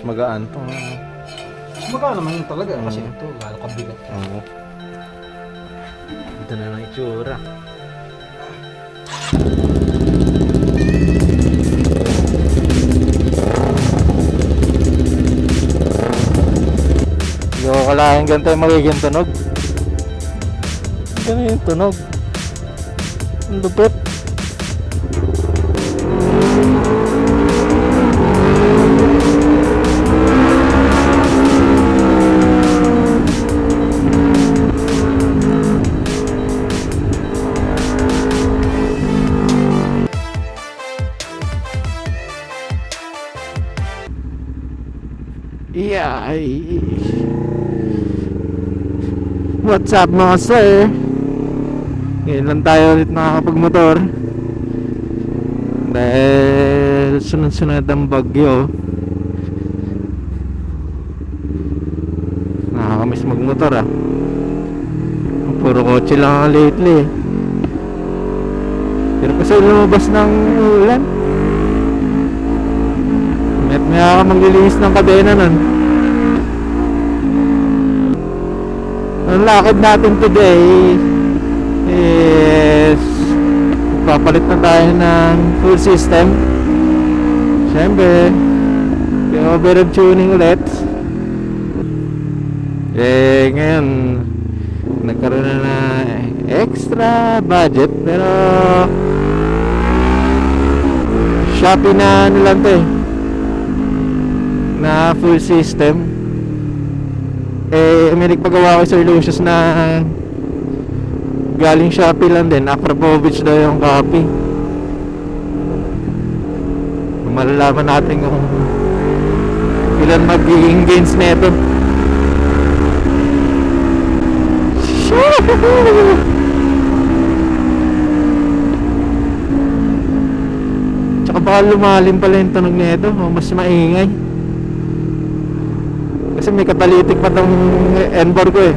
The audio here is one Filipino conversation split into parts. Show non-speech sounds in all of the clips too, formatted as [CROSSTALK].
Mas magaan to. Mas magkano naman yun talaga kasi ito, lalo kabigat. Oo. Ito na lang itsura. Hindi ko kalahin ganito yung magiging tunog. Ganun yung tunog. Ang lupit. Yeah. What's up mga sir? Ngayon lang tayo ulit nakakapagmotor. Dahil sunod-sunod ang bagyo. Nakakamiss magmotor ah. Puro kotse lang lately Pero kasi lumabas ng ulan. Met may ako maglilinis ng kadena nun Ang lakad natin today is papalit na tayo ng full system. Syempre yung overhead tuning ulit. Eh ngayon nagkaroon na na extra budget pero Shopee na ano lang to eh na full system eh may nagpagawa ko sa Lucius na galing Shopee lang din. Akrapovich daw yung copy. Malalaman natin kung ilan magiging gains nito [LAUGHS] Tsaka baka lumalim pala yung tunog nito o mas maingay kasi may catalytic pa tong Enbor ko eh.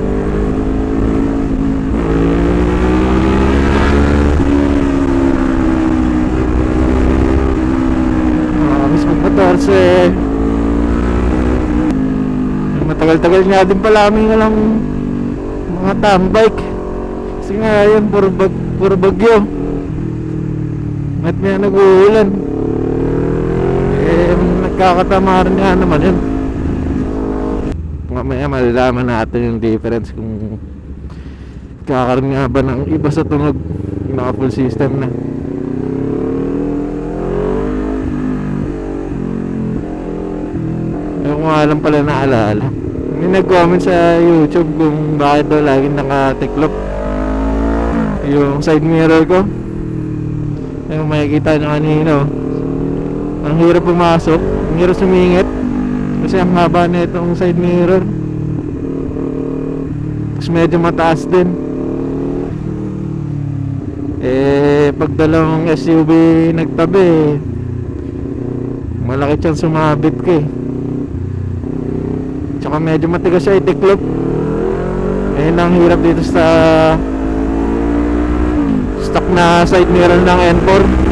Nakakamiss mag-14 Matagal-tagal nga din pala kami walang mga tambike Kasi nga yun, puro, bag, puro bagyo. At may nag-uulan? Eh, nagkakatamaran nga naman yun Mamaya malalaman natin yung difference kung Kakaroon nga ba ng iba sa tunog yung naka full system na. Ayaw ko nga lang pala naalala. May nag-comment sa YouTube kung bakit daw laging nakatiklop Yung side mirror ko. Yung makikita nyo kanina oh. Ang hirap pumasok. Ang hirap sumingit Kasi ang haba na itong side mirror. Tapos medyo mataas din. Eh pag dalawang SUV nagtabi Malaki chance sumabit ka eh. Tsaka medyo matigas siya itiklop. Ayun ang hirap dito sa Stock na side mirror ng N4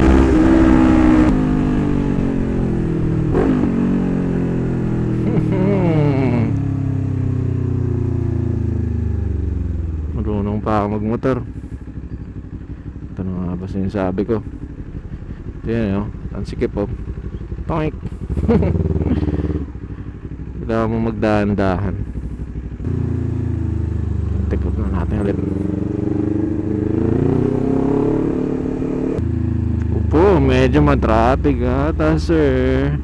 magmotor Ito na nga ba sinasabi ko? Yan o, ang sikip o Toink! [LAUGHS] Kailangan mo magdahan-dahan. Off na natin ulit. Upo, medyo matraffic ata sir.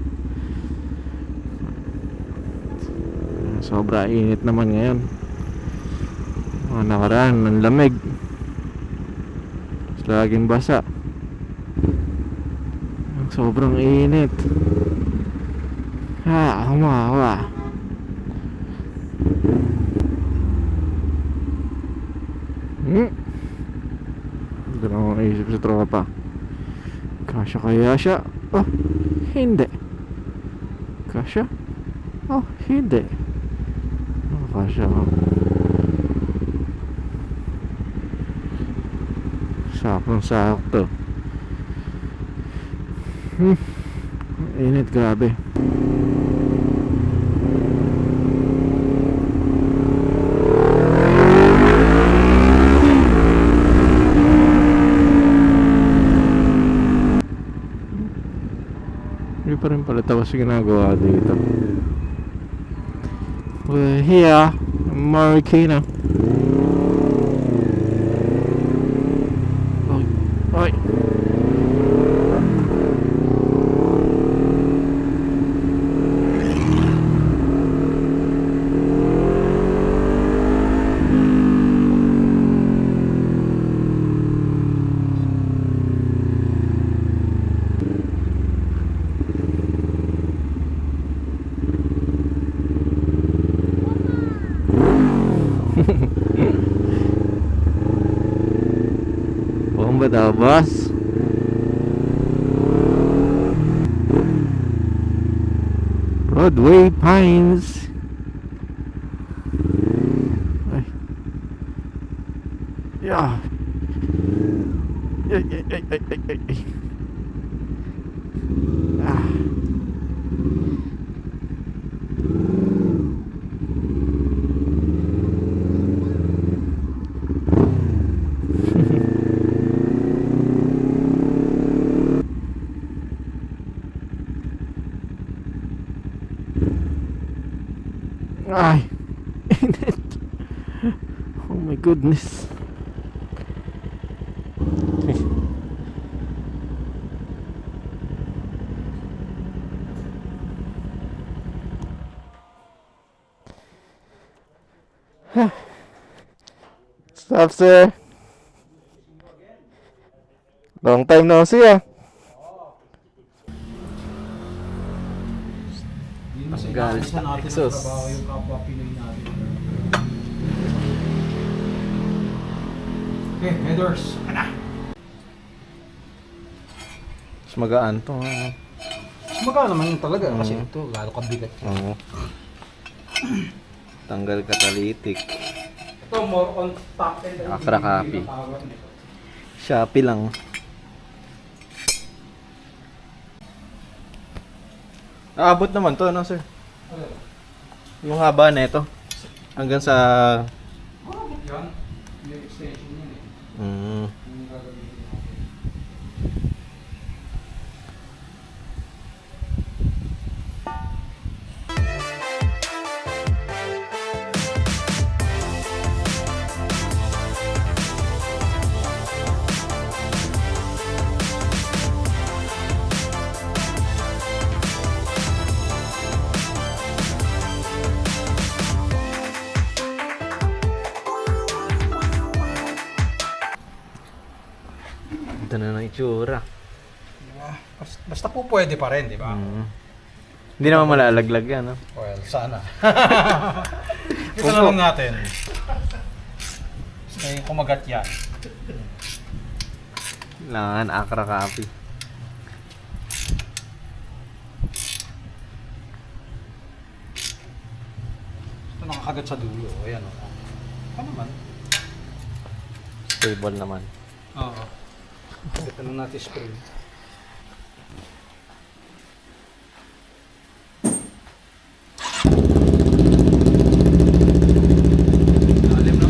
Sobra init naman ngayon. Mga nakaraan, ang lamig Laging basa. Sobrang init. Ha, humawa. Hmm. Ako naisip sa tropa. Kasya kaya siya? Oh, hindi. Kasya? Oh, hindi. Oh, kasya ko sakong sakto. Hmm. init grabe. Hindi pa rin pala tapos ginagawa dito. We're here Marikina. Daw, boss. Broadway Pines. Ay. Init. [LAUGHS] Oh my goodness. Stop, sir. Long time no see, ah. Ng Sus. Okay, headers. Ano? Mas magaan to, ah. Mas magaan naman yun talaga kasi Mm. ito lalo kabigat. Oo. Tanggal katalitik. Ito more on top end. Afra copy. Shopee lang. Aabot naman to, ano sir? Yung haba na ito. Hanggang sa... Yan. Pwede pa rin, di ba? Mm. Hindi naman malalaglag yan, no? Well, sana. [LAUGHS] Ito na lang natin. Yung kumagat yan. Kailangan akra copy. Ito nakakagat sa dulo. Ayan o. Ano naman? Stable naman. Oo. Ito na natin spring. Lalim, no?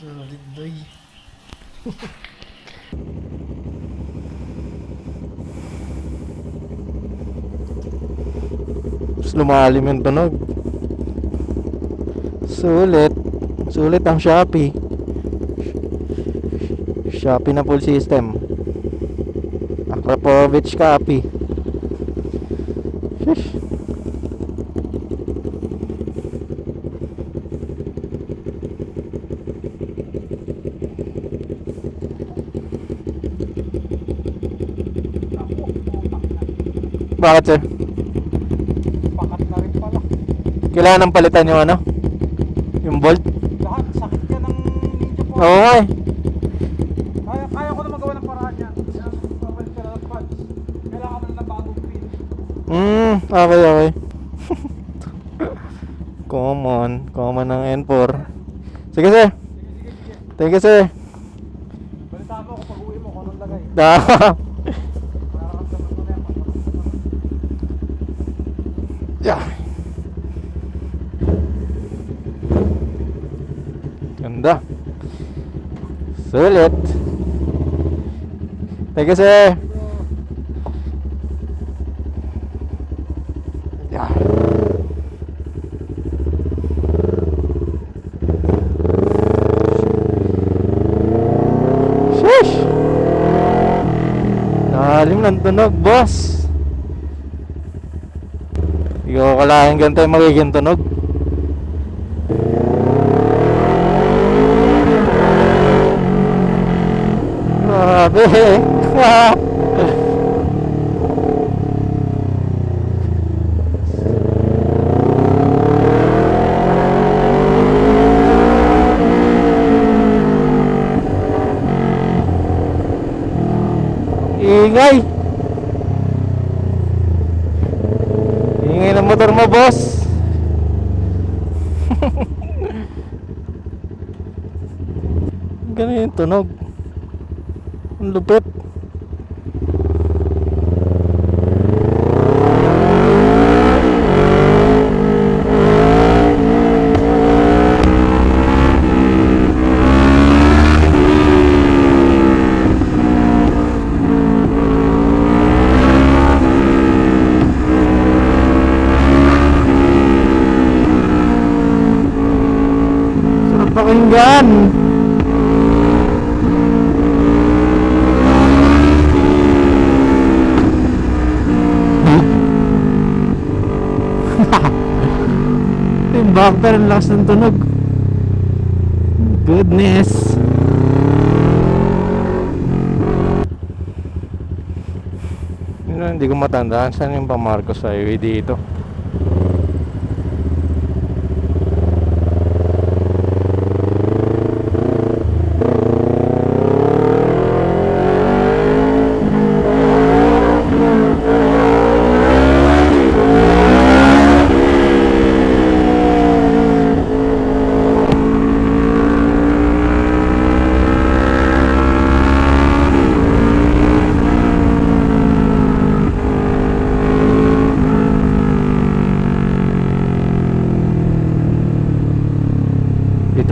Solid doy. Mas lumalim yung tunog. Sulit. Sulit ang Shopee. Shopee na full system. Popovich copy. Sheesh. Bakit sir? Pakat na rin pala. Kailangan ng palitan yung ano? Yung bolt? Lahat, sakit ka ng ninja po. Oo nga eh. Kaya, kaya ko na magawa ng paraan yan. Kaya, Pabalik ka na ng pads. Kailangan mo na ng bagong pin. Hmm, okay, okay. [LAUGHS] common, common ng N4. Sige, sir. Thank you, sir. Balita mo kung pag-uwi mo kung anong lagay. [LAUGHS] Ah, Nararamdaman mo na yan. yeah. Ganda. Sulit. Thank you, sir. Yeah. Sheesh! Lalim ng tunog, boss. Hindi ko kalahin ganito yung magiging tunog. Grabe. Ingay. Ingay ng motor mo, boss. [LAUGHS] Ganun yung tunog. Ang lupit. Sarap pakinggan. Ito yung bumper, ang lakas ng tunog. Goodness. Hindi ko matandaan saan yung pamarcos highway dito.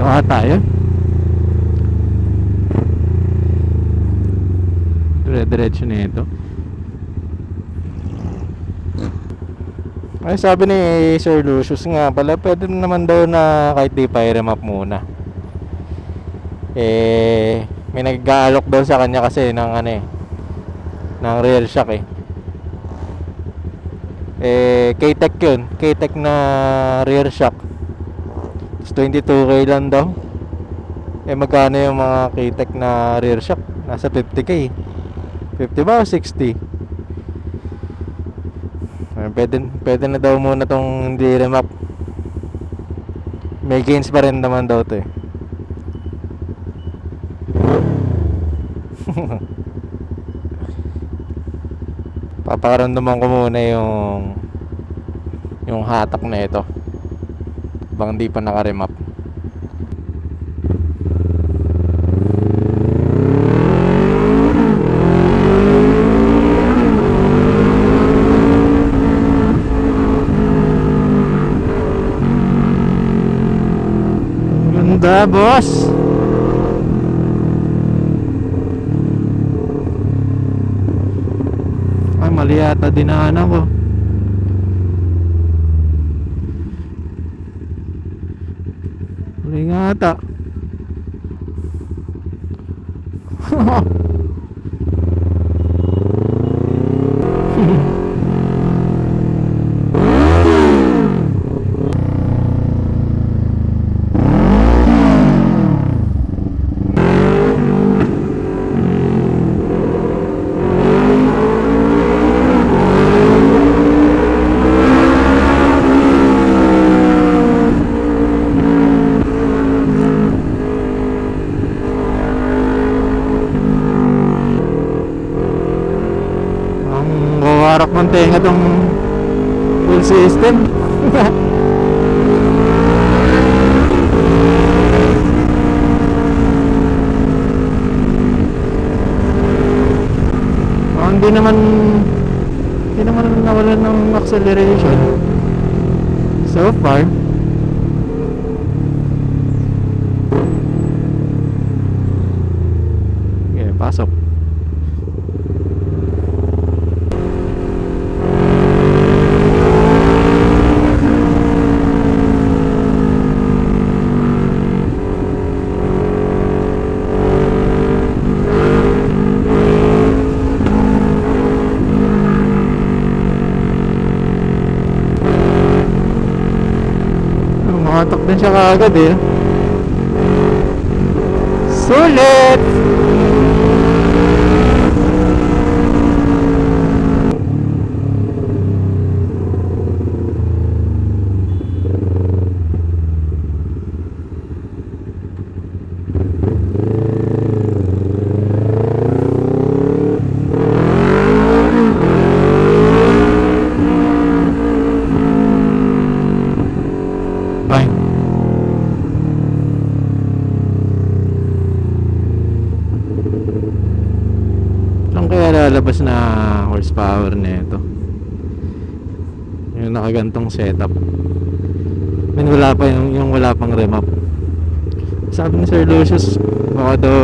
Dito ka tayo. Dire-diretso na ito. Ay sabi ni Sir Lucius nga pala pwede naman daw na kahit di pa i-remap muna. Eh may nag-aalok daw sa kanya kasi ng ano eh ng rear shock eh. Eh K-Tech yun, K-Tech na rear shock. Is 22k lang daw. Eh magkano yung mga K-Tech na rear shock? Nasa 50k. 50 ba o 60? Eh, Pwede, pwede na daw muna tong hindi remap. May gains pa rin naman daw to eh. [LAUGHS] Papakaramdaman ko muna yung yung hatak na ito. Bang di pa nakaremap. Ganda, boss. Ay, mali yata dinaanan ko. Mali nga ata. Wawarak ng tenga tong full system. [LAUGHS] Oh, hindi naman hindi naman nawalan ng acceleration. So far. Okay, pasok. Makatak din siya kaagad eh. Sulit! Fine. Saan kaya lalabas na horsepower nito? Yung nakagantong setup. I wala pa yung, yung wala pang remap. Sabi ni Sir Lucius, baka daw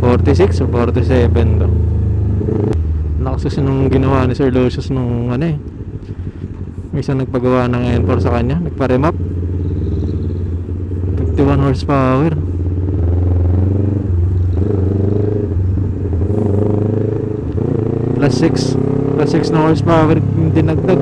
46 o 47 daw. Lakas kasi nung ginawa ni Sir Lucius nung ano eh. May isang nagpagawa ng N4 sa kanya, nagpa-remap. 51 horsepower. Plus 6. Plus 6 na horsepower yung dinagdag.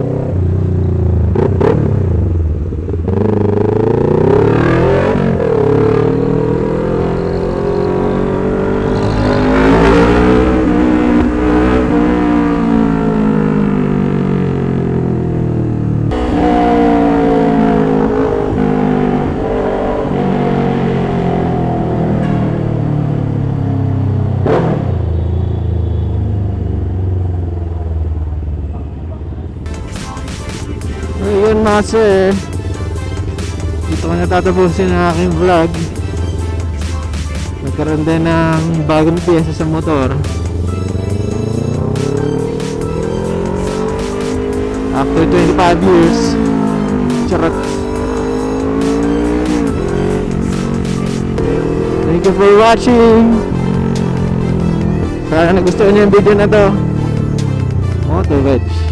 Mga sir Dito ko natatapusin ang aking vlog. Nagkaroon din ng bagong piyesa sa motor. After 25 years Charot. Thank you for watching. Sana nagustuhan niyo yung video na to Moto Veg